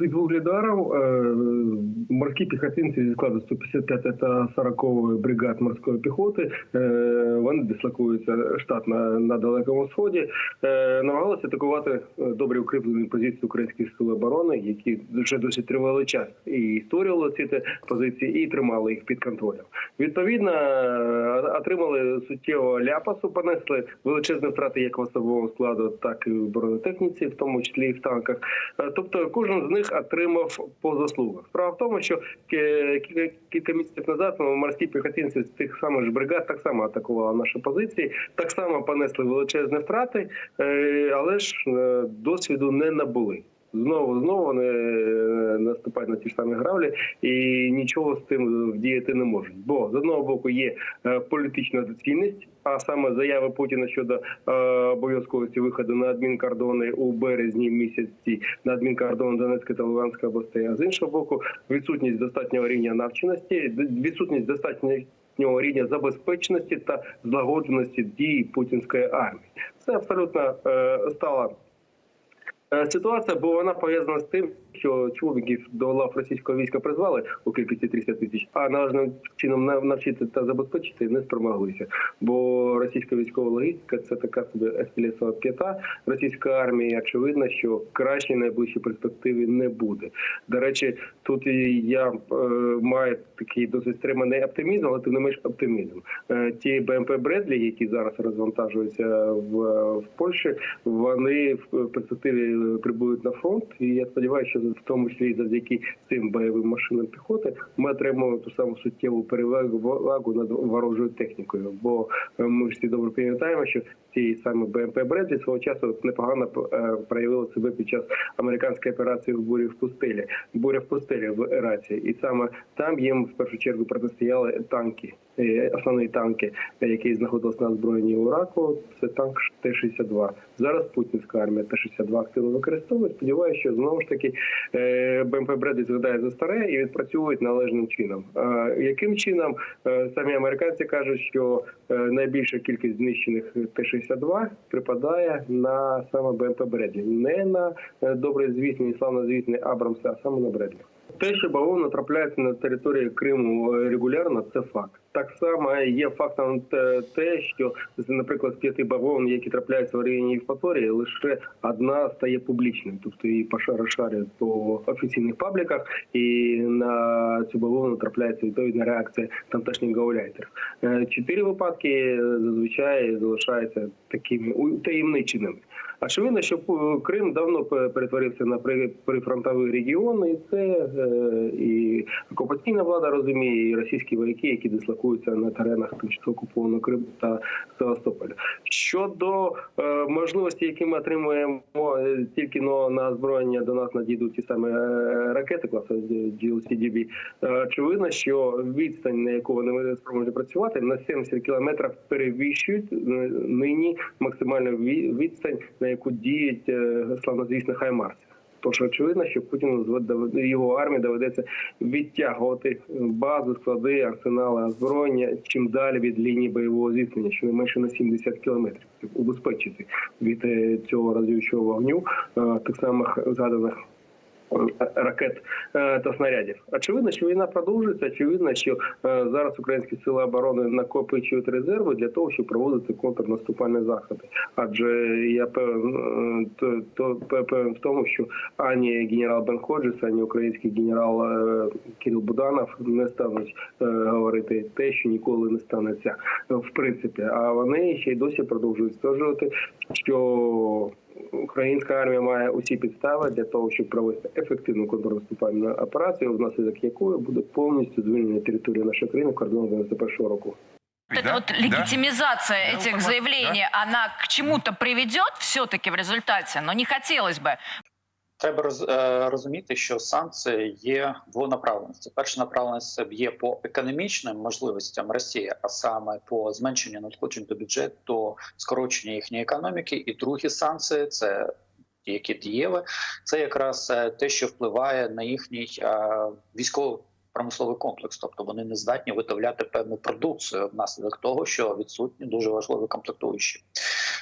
Під Вугледаром е, морські піхотинці зі складу 155 та 40 бригад морської піхоти. Е, вони дислокуються штатно на далекому сході. Е, намагалися атакувати добре укріплені позиції українських сил оборони, які вже досить тривалий час і створювали ці позиції, і тримали їх під контролем. Відповідно, е, отримали суттєво ляпасу, понесли величезні втрати як в особовому складу, так і в бронетехніці, в тому числі і в танках. Е, Тобто кожен з них отримав по заслугах. Справа в тому, що кілька місяців назад ну, морські піхотинці з тих самих ж бригад так само атакували наші позиції, так само понесли величезні втрати, е, але ж е, досвіду не набули. Знову знову вони е, наступають на ті ж самі гравлі і нічого з тим вдіяти не можуть. Бо з одного боку є е, політична доцільність, а саме заяви Путіна щодо е, обов'язковості виходу на адмінкордони у березні місяці на адмінкордон Донецької та Луганської областей. А з іншого боку, відсутність достатнього рівня навченості, відсутність достатнього рівня забезпеченості та злагодженості дії путінської армії. Це абсолютно е, стало Ситуація, бо вона пов'язана з тим, що чоловіків до лав російського війська призвали у кількості 300 тисяч, а належним чином нав- навчити та забезпечити не спромоглися. Бо російська військова логістика це така собі ескалісова п'ята російської армії. Очевидно, що краще найближчій перспективі не буде. До речі, тут я е, маю такий досить стриманий оптимізм, але тим не менш оптимізм. Е, ті БМП Бредлі, які зараз розвантажуються в, в Польщі, вони в перспективі прибудуть на фронт. І я сподіваюся, що в тому числі завдяки цим бойовим машинам піхоти ми отримаємо ту саму суттєву перевагу над ворожою технікою. Бо е, ми всі добре пам'ятаємо, що ці саме БМП Бредлі свого часу непогано е, проявили себе під час американської операції в бурі в пустелі. Буря в пустелі в Ерації, і саме там їм в першу чергу протистояли танки. Е, Основні танки, е, які на озброєнні у Іраку, це танк Т-62. Зараз путінська армія Т-62 активно використовує. Сподіваюся, що знову ж таки е, БМП Бредлі згадає за старе і відпрацьовують належним чином. Яким чином самі американці кажуть, що найбільша кількість знищених Т-62 припадає на саме БМП Бредлі, не на добре звісні славно звісні Абрамси, а саме на Бредлі. Те, що бавовна трапляється на території Криму регулярно, це факт. Так само є фактом те- що наприклад, з п'яти бавовн, які трапляються в районі Євпаторії, лише одна стає публічною, тобто її пошар- розшарюють по офіційних пабліках, і на цю бавовну трапляється відповідна реакція тамтешніх гауляйтерів. Е, Чотири випадки зазвичай залишаються такими утаємниченими. Очевидно, що Крим давно перетворився на при- прифронтовий регіон, і це е, і окупаційна влада розуміє, і російські вояки, які дислокуються на теренах тимчасово окупованого Криму та Севастополя. Щодо е, можливості, які ми отримуємо е, тільки на озброєння до нас надійдуть ті саме ракети класу GLCDB, очевидно, що відстань, на яку вони спроможні працювати, на 70 кілометрів перевищують нині максимальну відстань, на яку діють е, славнозвісні хаймарси. Тож очевидно, що Путіну його армії доведеться відтягувати бази, склади, арсенали озброєння чим далі від лінії бойового зіткнення, менше на 70 кілометрів, щоб убезпечити від е, цього разючого вогню е, тих самих згаданих ракет е, та снарядів. Очевидно, що війна продовжується. Очевидно, що е, зараз українські сили оборони накопичують резерви для того, щоб проводити контрнаступальні заходи. Адже я е, то, певен в тому, що ані генерал Бен Ходжес, ані український генерал е, Кирил Буданов не стануть е, говорити те, що ніколи не станеться в принципі. А вони ще й досі продовжують стверджувати, що Українська армія має усі підстави для того, щоб провести ефективну контрнаступальну операцію, внаслідок якої буде повністю звільнена територія нашої країни кордону 91 року. Это Да? вот Да? легитимизация Да, этих информация, заявлений, она к чему-то приведет все-таки в результате, но не хотелось бы. Треба роз, е, розуміти, що санкції є двонаправленості. Перша направленість це є по економічним можливостям Росії, а саме по зменшенню надходжень до бюджету, скороченню їхньої економіки. І другі санкції це ті, які дієві, це якраз е, те, що впливає на їхній е, військово промисловий комплекс, тобто вони не здатні виготовляти певну продукцію внаслідок того, що відсутні дуже важливі комплектуючі.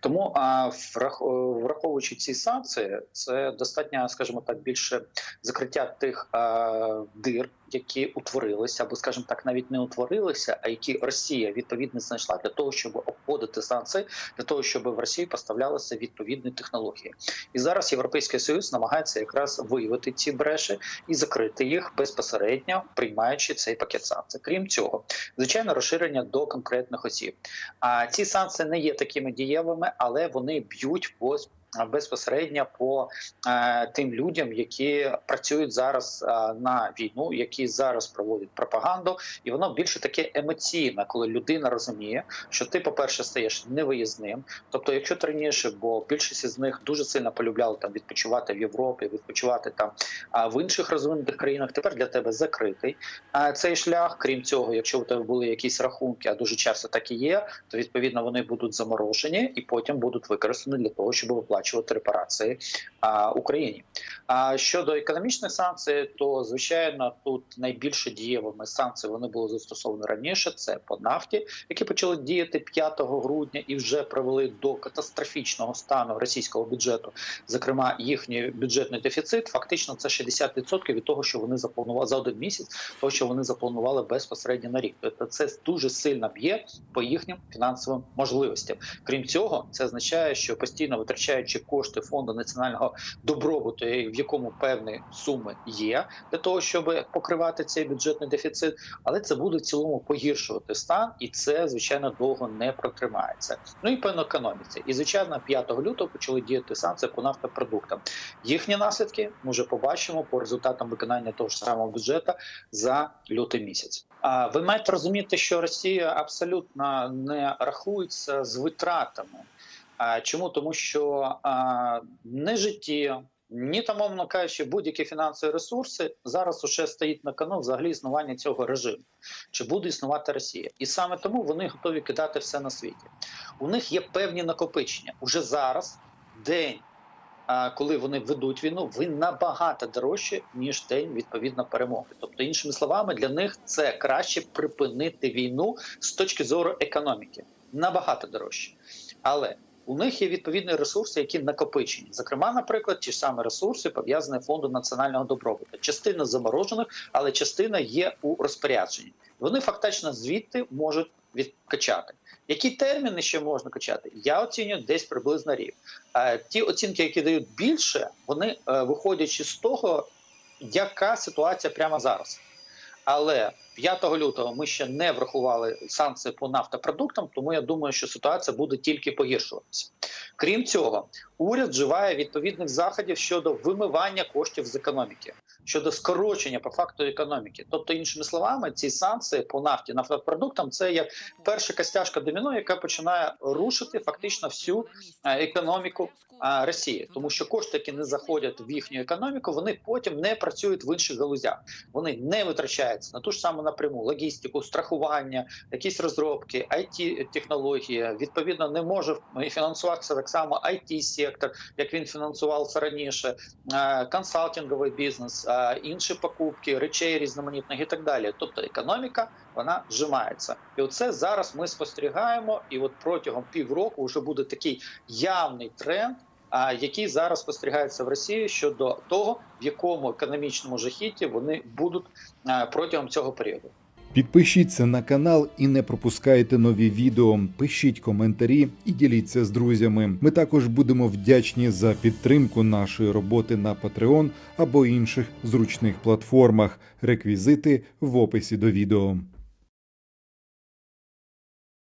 Тому а, врах- враховуючи ці санкції, це достатньо, скажімо так, більше закриття тих а, дир, які утворилися, або, скажімо так, навіть не утворилися, а які Росія відповідно знайшла для того, щоб обходити санкції, для того, щоб в Росію поставлялися відповідні технології. І зараз Європейський Союз намагається якраз виявити ці бреші і закрити їх безпосередньо, приймаючи цей пакет санкцій. Крім цього, звичайно, розширення до конкретних осіб. А ці санкції не є такими дієвими, але вони б'ють по безпосередньо по е, тим людям, які працюють зараз е, на війну, які зараз проводять пропаганду, і воно більше таке емоційне, коли людина розуміє, що ти, по перше, стаєш невиїзним. Тобто, якщо ти раніше, бо більшість з них дуже сильно полюбляли там відпочивати в Європі, відпочивати там в інших розвинутих країнах, тепер для тебе закритий цей шлях. Крім цього, якщо у тебе були якісь рахунки, а дуже часто так і є, то відповідно вони будуть заморожені і потім будуть використані для того, щоб виплачувати репарації а, Україні. А щодо економічних санкцій, то звичайно тут найбільше дієвими санкції вони були застосовані раніше. Це по нафті, які почали діяти 5 грудня і вже привели до катастрофічного стану російського бюджету. Зокрема, їхній бюджетний дефіцит фактично це 60% від того, що вони запланували за один місяць, того що вони запланували безпосередньо на рік. Тобто це дуже сильно б'є по їхнім фінансовим можливостям. Крім цього, це означає, що постійно витрачаючи кошти фонду національного добробуту, в якому певні суми є для того, щоб покривати цей бюджетний дефіцит, але це буде в цілому погіршувати стан, і це звичайно довго не протримається. Ну і по економіці. І звичайно, 5 лютого почали діяти санкції по нафтопродуктам. Їхні наслідки ми вже побачимо по результатам виконання того ж самого бюджету за лютий місяць. А ви маєте розуміти, що Росія абсолютно не рахується з витратами. Чому тому, що не житті, ні там, мовно кажучи, будь-які фінансові ресурси зараз уже стоїть на кону взагалі існування цього режиму, чи буде існувати Росія, і саме тому вони готові кидати все на світі. У них є певні накопичення уже зараз. День, коли вони ведуть війну, він набагато дорожче ніж день відповідно перемоги. Тобто, іншими словами, для них це краще припинити війну з точки зору економіки, набагато дорожче, але у них є відповідні ресурси, які накопичені. Зокрема, наприклад, ті ж самі ресурси пов'язані фонду національного добробуту. Частина заморожених, але частина є у розпорядженні. Вони фактично звідти можуть відкачати. Які терміни ще можна качати? Я оцінюю десь приблизно рік. Е, Ті оцінки, які дають більше, вони е, виходячи з того, яка ситуація прямо зараз. Але 5 лютого ми ще не врахували санкції по нафтопродуктам, тому я думаю, що ситуація буде тільки погіршуватися. Крім цього, уряд вживає відповідних заходів щодо вимивання коштів з економіки, щодо скорочення по факту економіки. Тобто, іншими словами, ці санкції по нафті нафтопродуктам це як перша костяшка доміно, яка починає рушити фактично всю е, економіку е, Росії, тому що кошти, які не заходять в їхню економіку, вони потім не працюють в інших галузях. Вони не витрачаються на ту ж саму напряму логістику, страхування, якісь розробки, it технології відповідно не може фінансуватися так само it сектор, як він фінансувався раніше, е, консалтинговий бізнес, е, інші покупки, речей різноманітних і так далі. Тобто економіка вона зжимається, і оце зараз ми спостерігаємо. І от протягом півроку вже буде такий явний тренд. Який зараз спостерігається в Росії щодо того, в якому економічному жахіті вони будуть протягом цього періоду. Підпишіться на канал і не пропускайте нові відео. Пишіть коментарі і діліться з друзями. Ми також будемо вдячні за підтримку нашої роботи на Patreon або інших зручних платформах. Реквізити в описі до відео.